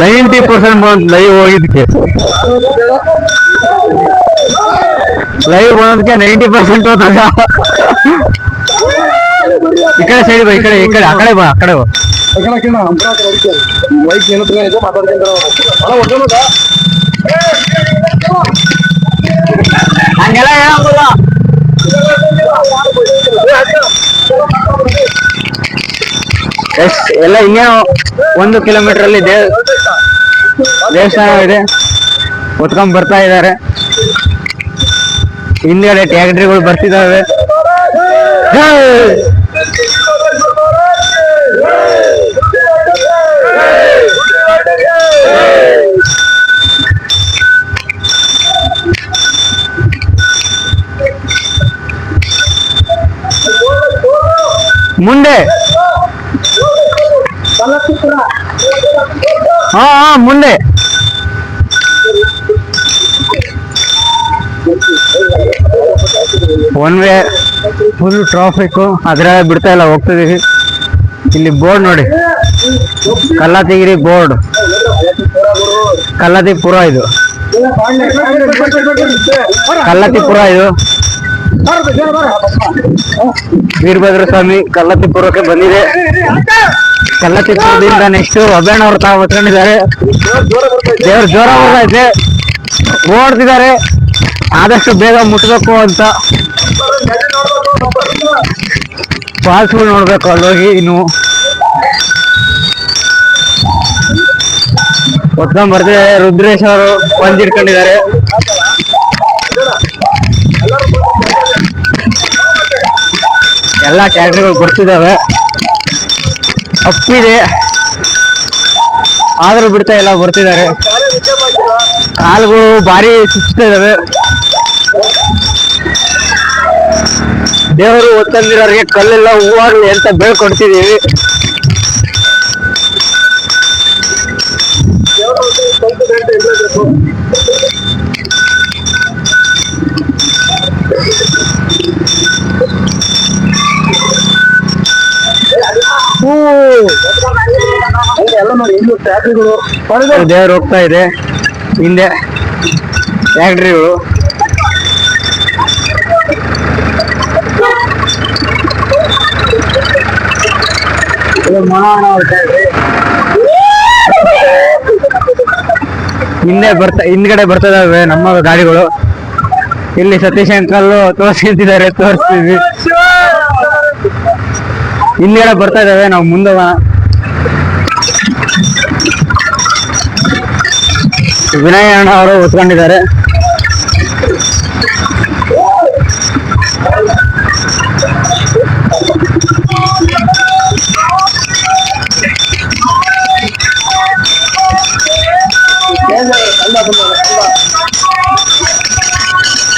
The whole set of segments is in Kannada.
ನೈಂಟಿ ಪರ್ಸೆಂಟ್ ಬಂದ್ ಲೈವ್ ಹೋಗಿದ್ಕೆ ಲೈವ್ ಬಂದಕ್ಕೆ ನೈಂಟಿ ಪರ್ಸೆಂಟ್ ಹೋದಾಗ ಈ ಕಡೆ ಸೈಡ್ ಬಾ ಈ ಕಡೆ ಈ ಕಡೆ ಆ ಕಡೆ ಬಾ ಆ ಕಡೆ ಬಾ ವೈಕ್ ಏನತ್ರ ಇದೆ ಮಾತಾಡ್ಕೊಂಡ್ರೆ ಹಂಗೆಲ್ಲ ಎಲ್ಲ ಇನ್ನೇ ಒಂದು ಕಿಲೋಮೀಟರ್ ಅಲ್ಲಿ ದೇವ ದೇವಸ್ಥಾನ ಇದೆ. ಹೊತ್ಕೊಂಡ್ ಬರ್ತಾ ಇದ್ದಾರೆ ಹಿಂದ್ಗಡೆ ಟ್ಯಾಕ್ಟ್ರಿಗಳು ಬರ್ತಿದಾವೆ. ಮುಂದೆ. ಹಾ ಹಾ, ಮುಂದೆ. ಒನ್ ವೇ ಫುಲ್ ಟ್ರಾಫಿಕ್ ಅದ್ರ ಬಿಡ್ತಾ ಇಲ್ಲ ಹೋಗ್ತಿದೀವಿ ಇಲ್ಲಿ ಬೋರ್ಡ್ ನೋಡಿ. ಕಲ್ಲಾತಿಗಿರಿ ಬೋರ್ಡ್. ಕಲ್ಲಾತಿಪುರ ಇದು. ಕಲ್ಲತ್ತಿಪುರ ಇದು. ವೀರಭದ್ರ ಸ್ವಾಮಿ ಕಲ್ಲತ್ತಿಪುರಕ್ಕೆ ಬಂದಿದೆ. ಕಲ್ಲತ್ತಿಪುರದಿಂದ ನೆಕ್ಸ್ಟ್ ಒಬ್ಬಣ್ಣ ಅವ್ರು ತಾವು ಹೊತ್ಕೊಂಡಿದ್ದಾರೆ ದೇವ್ರ ಜೋರ ಬರ್ತೈತೆ. ಓಡ್ತಿದ್ದಾರೆ. ಆದಷ್ಟು ಬೇಗ ಮುಟ್ಬೇಕು ಅಂತ. ಫಾಲ್ಸ್ಗಳು ನೋಡ್ಬೇಕು ಅಲ್ಲೋಗಿ ಇನ್ನು. ಹೊತ್ಕೊಂಡ್ ಬರ್ತಿದ್ದಾರೆ ರುದ್ರೇಶ್ ಅವರು ಬಂದ್ ಹಿಡ್ಕೊಂಡಿದ್ದಾರೆ ಎಲ್ಲ ಟ್ಯಾಕ್ಟ್ರಿಗಳು ಬರ್ತಿದಾವೆ. ಅಪ್ಪಿದೆ ಆದರೂ ಬಿಡ್ತಾ ಇಲ್ಲ, ಬರ್ತಿದ್ದಾರೆ. ಕಾಲುಗಳು ಭಾರಿ ಸುಸ್ತಾ ಇದಾವೆ. ದೇವರು ಒತ್ತಂದಿರೋರಿಗೆ ಕಲ್ಲೆಲ್ಲ ಹೂವಾಗ್ಲಿ ಅಂತ ಬೇಡ್ಕೊಡ್ತಿದೀವಿ ದೇವ್ರು ಹೋಗ್ತಾ ಇದೆ. ಹಿಂದೆ ಫ್ಯಾಕ್ಟ್ರಿಗಳು ಹಿಂದೆ ಬರ್ತಾ ಹಿಂದ್ಗಡೆ ಬರ್ತಾ ಇದಾವೆ ನಮ್ಮ ಗಾಡಿಗಳು. ಇಲ್ಲಿ ಸತೀಶ್ ಅಂಕಲ್ ತೋರಿಸ್ತಿದ್ದಾರೆ ತೋರಿಸ್ತೀವಿ. ಹಿಂದ್ಗಡೆ ಬರ್ತಾ ಇದಾವೆ ನಾವು ಮುಂದೆ ಹೋಗೋಣ. ವಿನಯ್ ಅಣ್ಣ ಅವರು ಹೊತ್ಕೊಂಡಿದ್ದಾರೆ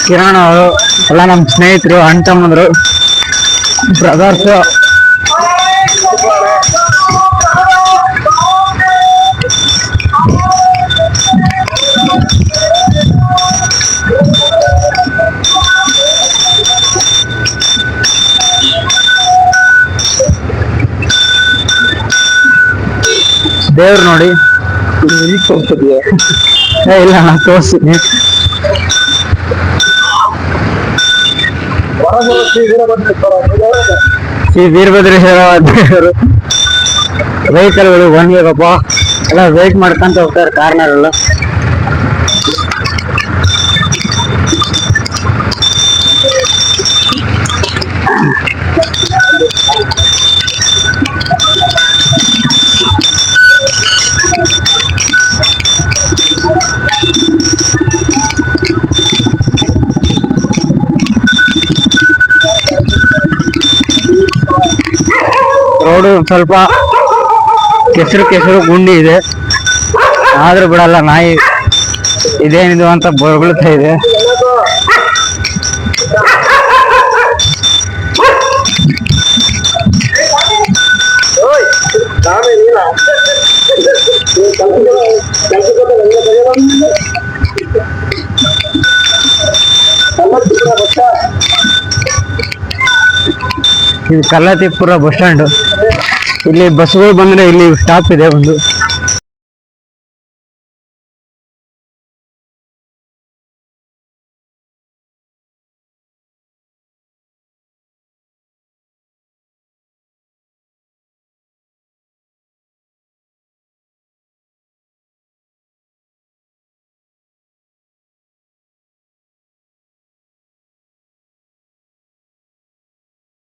ಕಿರಣ್ ಅವರು ಎಲ್ಲ ನಮ್ಮ ಸ್ನೇಹಿತರು ಅಣ್ಣ ತಮ್ಮಂದ್ರು ಬ್ರದರ್ಸ್ ದೇವ್ರು ನೋಡಿ. ಏ, ಇಲ್ಲ, ನಾ ತೋರಿಸ್ತೀನಿ. ಶ್ರೀ ವೀರಭದ್ರೇಶ್ವರ ದೇವರು. ವೆಹಿಕಲ್ಗಳು ಬಂದ್ಬೇಕಪ್ಪ ಎಲ್ಲ ವೆಯ್ಟ್ ಮಾಡ್ಕೊಂತ ಹೋಗ್ತಾರೆ ಕಾರ್ನರೆಲ್ಲ ರೋಡು ಸ್ವಲ್ಪ ಕೆಸರು ಕೆಸರು ಗುಂಡಿ ಇದೆ. ಆದ್ರೂ ಬಿಡಲ್ಲ ನಾಯಿ ಇದೇನಿದು ಅಂತ ಬೊಗಳ್ತಾ ಇದೆ. ಇದು ಕಲ್ಲತಿಪುರ ಬಸ್ ಸ್ಟ್ಯಾಂಡ್. ಇಲ್ಲಿ ಬಸ್ಗಳು ಬಂದ್ರೆ ಇಲ್ಲಿ ಸ್ಟಾಪ್ ಇದೆ ಒಂದು.